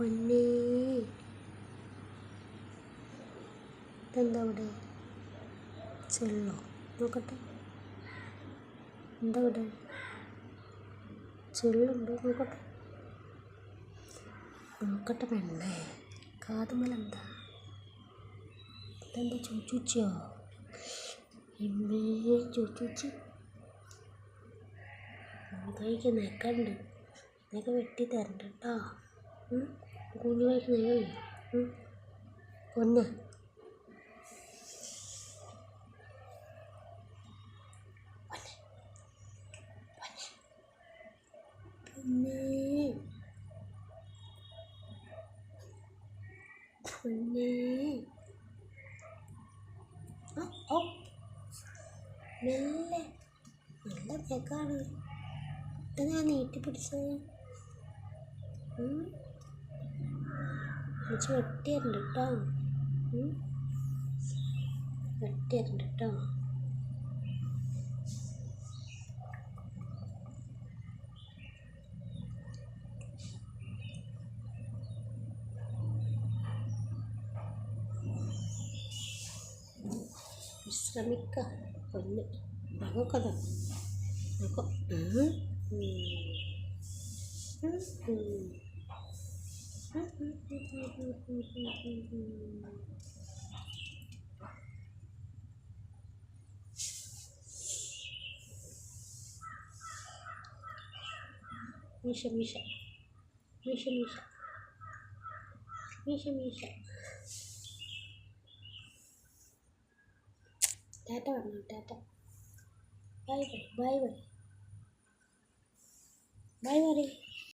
പൊന്നേ. ഇതെന്താ ഇവിടെ? ചെള്ളോ? നോക്കട്ടെ. എന്താ ഇവിടെ? ചെള്ളുണ്ടോ? നോക്കട്ടെ. നോക്കട്ടെ പെണ്ണേ. കാതുമലെന്താ? ഇതെന്താ ചൂച്ചൂച്ചിയോ ഇമ്മേ ചൂച്ചൂച്ചി കഴിക്ക് നെക്കണ്ട് ഇതൊക്കെ വെട്ടി തരണ്ട കേട്ടോ കുഞ്ഞു കഴിക്ക് ഒന്ന് പൊന്നെ ആ ഓ മെല്ലെ. നല്ല തേക്കാണ് ഇത് ഞാൻ നീട്ടി പിടിച്ചത്. mình chưa tiền được đâu. Ừ? tiền được đâu. ಶ್ರಮಿಕ ಪಣ್ಣು ಮಗಕದ ಮಗ ಹ್ಞೂ ಹ್ಞೂ ಹ್ಞೂ Misha Misha. Misha Misha. Misha Misha. Tata mama Tata. Bye bye bye bye. Bye bye